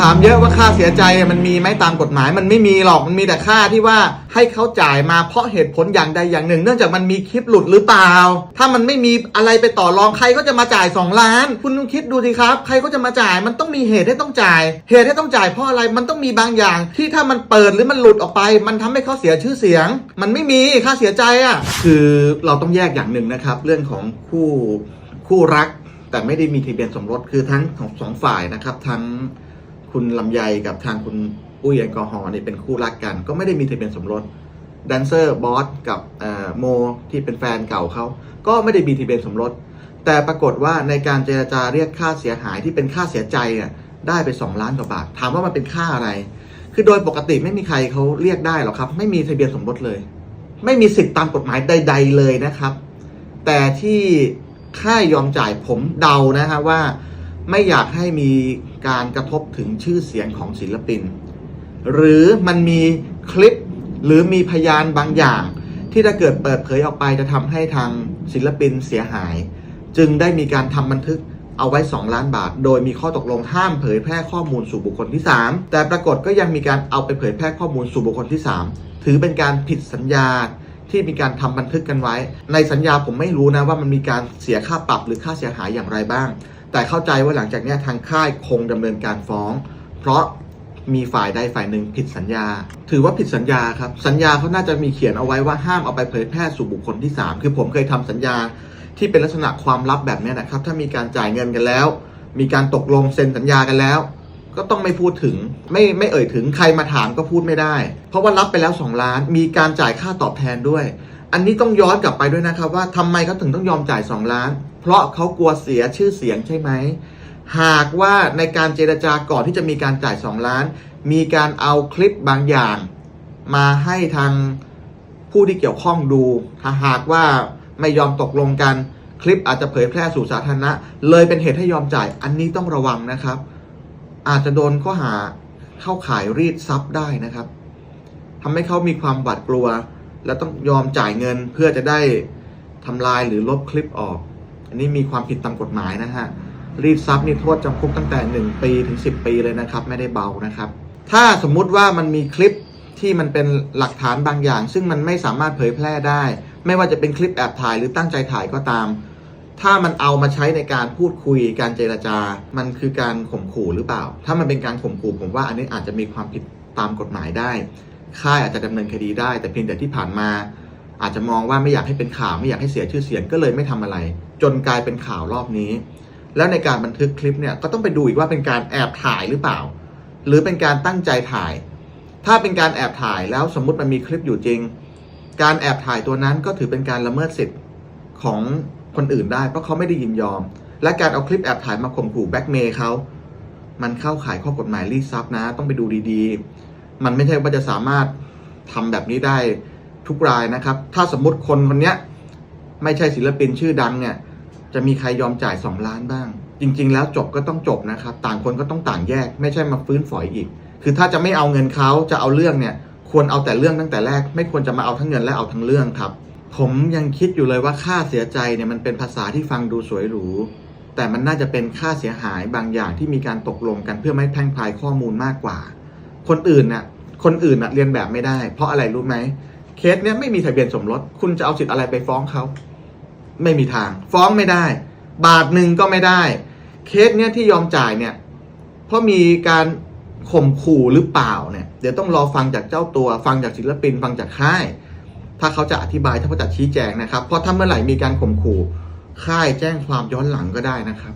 ถามเยอะว่าค่าเสียใจมันมีไหมตามกฎหมายมันไม่มีหรอกมันมีแต่ค่าที่ว่าให้เขาจ่ายมาเพราะเหตุผลอย่างใดอย่างหนึ่ง เนื่องจากมันมีคลิปหลุดหรือเปล่า ถ้ามันไม่มีอะไรไปต่อรองใครก็จะมาจ่าย 2 ล้าน คุณคิดดูสิครับ ใครก็จะมาจ่ายมันต้องมีเหตุให้ต้องจ่าย เหตุให้ต้องจ่ายเพราะอะไรมันต้องมีบางอย่าง ที่ถ้ามันเปิดหรือมันหลุดออกไป มันทำให้เขาเสียชื่อเสียง มันไม่มีค่าเสียใจอะคือเราต้องแยกอย่างหนึ่งนะครับ เรื่องของคู่คู่รักแต่ไม่ได้มีทะเบียนสมรสคือทั้งของสองฝ่ายนะครับทั้ง คุณลำไยกับทางคุณอุ้ยแอลกอฮอล์นี่เป็นคู่รักกัน ก็ไม่ได้มีทะเบียนสมรสแดนเซอร์บอสกับเอ่อโมที่เป็นแฟนเก่าเขาก็ไม่ได้มีทะเบียนสมรส แต่ปรากฏว่าในการเจรจาเรียกค่าเสียหายที่เป็นค่าเสียใจเนี่ยได้ไป 2 ล้านกว่าบาท ถามว่ามันเป็นค่าอะไร คือโดยปกติไม่มีใครเขาเรียกได้หรอกครับ ไม่มีทะเบียนสมรสเลย ไม่มีสิทธิตามกฎหมายใด ๆ เลยนะครับ แต่ที่ค่ายยอมจ่ายผมเดานะฮะว่า ไม่อยากให้มีการกระทบถึงชื่อเสียงของศิลปิน หรือมันมีคลิปหรือมีพยานบางอย่าง ที่ถ้าเกิดเปิดเผยออกไปจะทำให้ทางศิลปินเสียหาย จึงได้มีการทำบันทึกเอาไว้ 2 ล้านบาท โดยมีข้อตกลงห้ามเผยแพร่ข้อมูลสู่บุคคลที่ 3 แต่ปรากฏก็ยังมีการเอาไปเผยแพร่ข้อมูลสู่บุคคลที่ 3 ถือเป็นการผิดสัญญาที่มีการทำบันทึกกันไว้ ในสัญญาผมไม่รู้นะว่ามันมีการเสียค่าปรับหรือค่าเสียหายอย่างไรบ้าง แต่เข้าใจว่าหลังจากนี้ทางค่ายคงดำเนินการฟ้อง เพราะมีฝ่ายใดฝ่ายหนึ่งผิดสัญญา ถือว่าผิดสัญญาครับ สัญญาเขาน่าจะมีเขียนเอาไว้ว่าห้ามเอาไปเผยแพร่สู่บุคคลที่ 3 คือผมเคยทำสัญญาที่เป็นลักษณะความลับแบบนี้นะครับ ถ้ามีการจ่ายเงินกันแล้ว มีการตกลงเซ็นสัญญากันแล้ว ก็ต้องไม่พูดถึง ไม่ไม่เอ่ยถึงใครมาถามก็พูดไม่ได้ เพราะว่ารับไปแล้ว 2 ล้าน มีการจ่ายค่าตอบแทนด้วย อันนี้ต้องย้อนกลับไปด้วยนะครับว่าทำไมเขาถึงต้องยอมจ่าย 2 ล้าน เพราะเขากลัวเสียชื่อเสียงใช่ไหม หากว่าในการเจรจาก่อนที่จะมีการจ่าย 2 ล้าน มีการเอาคลิปบางอย่าง มาให้ทางผู้ที่เกี่ยวข้องดู ถ้าหากว่าไม่ยอมตกลงกัน คลิปอาจจะเผยแพร่สู่สาธารณะ เลยเป็นเหตุให้ยอมจ่าย อันนี้ต้องระวังนะครับ อาจจะโดนข้อหาเข้าขายรีดทรัพย์ได้นะครับทำให้เขามีความหวาดกลัว และต้องยอมจ่ายเงินเพื่อจะได้ทำลายหรือลบคลิปออก นนี้มีความผิดตามกฎหมายนะฮะรีดทรัพย์นี่โทษจำคุกตั้งแต่ 1 ปีถึง 10 ปีเลยนะครับ ไม่ได้เบานะครับ ถ้าสมมุติว่ามันมีคลิปที่มันเป็นหลักฐานบางอย่าง ซึ่งมันไม่สามารถเผยแพร่ได้ ไม่ว่าจะเป็นคลิปแอบถ่ายหรือตั้งใจถ่ายก็ตาม ถ้ามันเอามาใช้ในการพูดคุยการเจรจา มันคือการข่มขู่หรือเปล่า ถ้ามันเป็นการข่มขู่ผมว่าอันนี้อาจจะมีความผิดตามกฎหมายได้ค่ายอาจจะดำเนินคดีได้ แต่เพียงแต่ที่ผ่านมา อาจจะมองว่าไม่อยากให้เป็นข่าวไม่อยากให้เสียชื่อเสียงก็เลยไม่ทำอะไร จนกลายเป็นข่าวรอบนี้ แล้วในการบันทึกคลิปเนี่ยก็ต้องไปดูอีกว่าเป็นการแอบถ่ายหรือเปล่า หรือเป็นการตั้งใจถ่าย ถ้าเป็นการแอบถ่ายแล้วสมมุติมันมีคลิปอยู่จริง การแอบถ่ายตัวนั้นก็ถือเป็นการละเมิดสิทธิ์ของคนอื่นได้ เพราะเขาไม่ได้ยินยอม และการเอาคลิปแอบถ่ายมาข่มขู่แบ็กเมย์เขามันเข้าข่ายข้อกฎหมายรีดทรัพย์นะ ต้องไปดูดีๆ มันไม่ใช่ว่าจะสามารถทำแบบนี้ได้ ทุกรายนะครับ ถ้าสมมติคนคนเนี้ยไม่ใช่ศิลปินชื่อดังเนี่ย จะมีใครยอมจ่าย 2 ล้านบ้าง จริง ๆ แล้วจบก็ต้องจบนะครับ ต่างคนก็ต้องต่างแยก ไม่ใช่มาฟื้นฝอยอีก คือถ้าจะไม่เอาเงินเขาจะเอาเรื่องเนี่ย ควรเอาแต่เรื่องตั้งแต่แรก ไม่ควรจะมาเอาทั้งเงินและเอาทั้งเรื่องครับ ผมยังคิดอยู่เลยว่าค่าเสียใจเนี่ยมันเป็นภาษาที่ฟังดูสวยหรูแต่มันน่าจะเป็นค่าเสียหายบางอย่างที่มีการตกลงกันเพื่อไม่ให้แพร่งพรายข้อมูลมากกว่า คนอื่นน่ะ คนอื่นน่ะเรียนแบบไม่ได้ เพราะอะไรรู้ไหม เคสเนี้ยไม่มีทะเบียนสมรส คุณจะเอาสิทธิ์อะไรไปฟ้องเขา ไม่มีทาง ฟ้องไม่ได้ บาทหนึ่งก็ไม่ได้ เคสเนี้ยที่ยอมจ่ายเนี่ย เพราะมีการข่มขู่หรือเปล่าเนี่ย เดี๋ยวต้องรอฟังจากเจ้าตัว ฟังจากศิลปิน ฟังจากค่าย ถ้าเขาจะอธิบาย ถ้าเขาจะชี้แจงนะครับ เพราะถ้าเมื่อไหร่มีการข่มขู่ ค่ายแจ้งความย้อนหลังก็ได้นะครับ